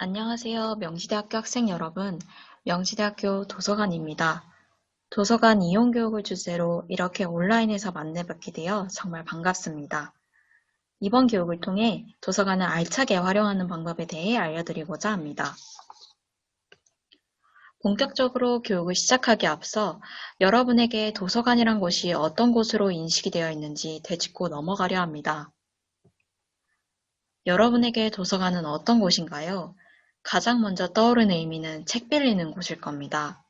안녕하세요. 명시대학교 학생 여러분. 명시대학교 도서관입니다. 도서관 이용 교육을 주제로 이렇게 온라인에서 만나뵙게 되어 정말 반갑습니다. 이번 교육을 통해 도서관을 알차게 활용하는 방법에 대해 알려드리고자 합니다. 본격적으로 교육을 시작하기 앞서 여러분에게 도서관이란 곳이 어떤 곳으로 인식이 되어 있는지 되짚고 넘어가려 합니다. 여러분에게 도서관은 어떤 곳인가요? 가장 먼저 떠오르는 의미는 책 빌리는 곳일 겁니다.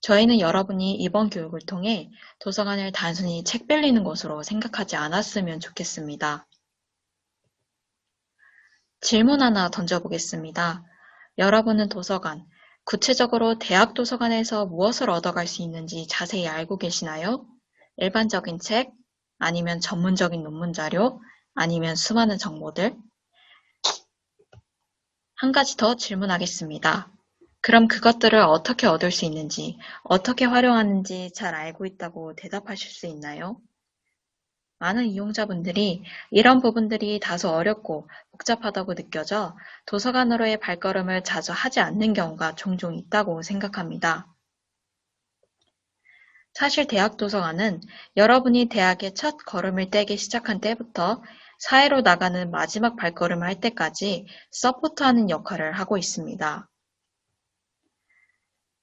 저희는 여러분이 이번 교육을 통해 도서관을 단순히 책 빌리는 곳으로 생각하지 않았으면 좋겠습니다. 질문 하나 던져보겠습니다. 여러분은 도서관, 구체적으로 대학 도서관에서 무엇을 얻어갈 수 있는지 자세히 알고 계시나요? 일반적인 책, 아니면 전문적인 논문 자료, 아니면 수많은 정보들? 한 가지 더 질문하겠습니다. 그럼 그것들을 어떻게 얻을 수 있는지, 어떻게 활용하는지 잘 알고 있다고 대답하실 수 있나요? 많은 이용자분들이 이런 부분들이 다소 어렵고 복잡하다고 느껴져 도서관으로의 발걸음을 자주 하지 않는 경우가 종종 있다고 생각합니다. 사실 대학 도서관은 여러분이 대학에 첫 걸음을 떼기 시작한 때부터 사회로 나가는 마지막 발걸음을 할 때까지 서포트하는 역할을 하고 있습니다.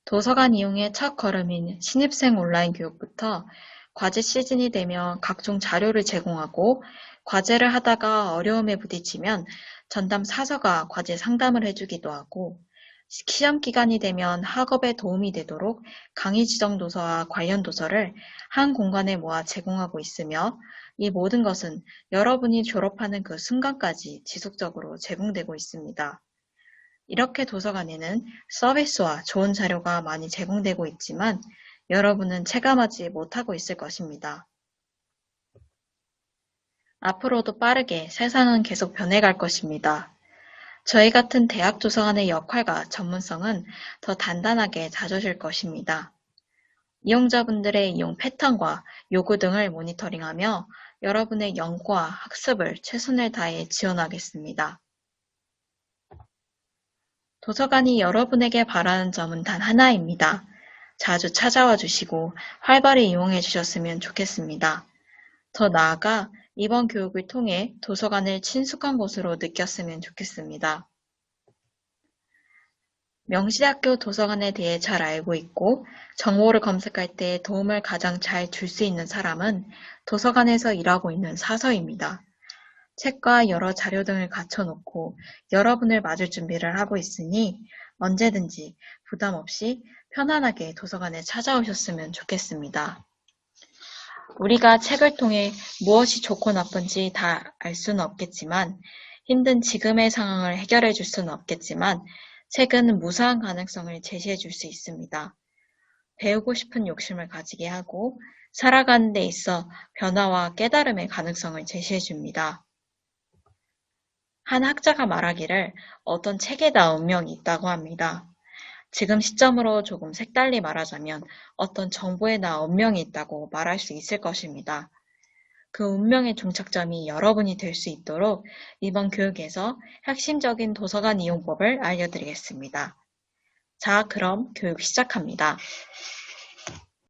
도서관 이용의 첫 걸음인 신입생 온라인 교육부터 과제 시즌이 되면 각종 자료를 제공하고 과제를 하다가 어려움에 부딪히면 전담 사서가 과제 상담을 해주기도 하고 시험 기간이 되면 학업에 도움이 되도록 강의 지정 도서와 관련 도서를 한 공간에 모아 제공하고 있으며 이 모든 것은 여러분이 졸업하는 그 순간까지 지속적으로 제공되고 있습니다. 이렇게 도서관에는 서비스와 좋은 자료가 많이 제공되고 있지만 여러분은 체감하지 못하고 있을 것입니다. 앞으로도 빠르게 세상은 계속 변해갈 것입니다. 저희 같은 대학 도서관의 역할과 전문성은 더 단단하게 다져질 것입니다. 이용자분들의 이용 패턴과 요구 등을 모니터링하며 여러분의 연구와 학습을 최선을 다해 지원하겠습니다. 도서관이 여러분에게 바라는 점은 단 하나입니다. 자주 찾아와 주시고 활발히 이용해 주셨으면 좋겠습니다. 더 나아가 이번 교육을 통해 도서관을 친숙한 곳으로 느꼈으면 좋겠습니다. 명시대학교 도서관에 대해 잘 알고 있고 정보를 검색할 때 도움을 가장 잘 줄 수 있는 사람은 도서관에서 일하고 있는 사서입니다. 책과 여러 자료 등을 갖춰놓고 여러분을 맞을 준비를 하고 있으니 언제든지 부담 없이 편안하게 도서관에 찾아오셨으면 좋겠습니다. 우리가 책을 통해 무엇이 좋고 나쁜지 다 알 수는 없겠지만 힘든 지금의 상황을 해결해 줄 수는 없겠지만 책은 무수한 가능성을 제시해 줄 수 있습니다. 배우고 싶은 욕심을 가지게 하고 살아가는 데 있어 변화와 깨달음의 가능성을 제시해 줍니다. 한 학자가 말하기를 어떤 책에 다 운명이 있다고 합니다. 지금 시점으로 조금 색달리 말하자면 어떤 정보에나 운명이 있다고 말할 수 있을 것입니다. 그 운명의 종착점이 여러분이 될 수 있도록 이번 교육에서 핵심적인 도서관 이용법을 알려드리겠습니다. 자, 그럼 교육 시작합니다.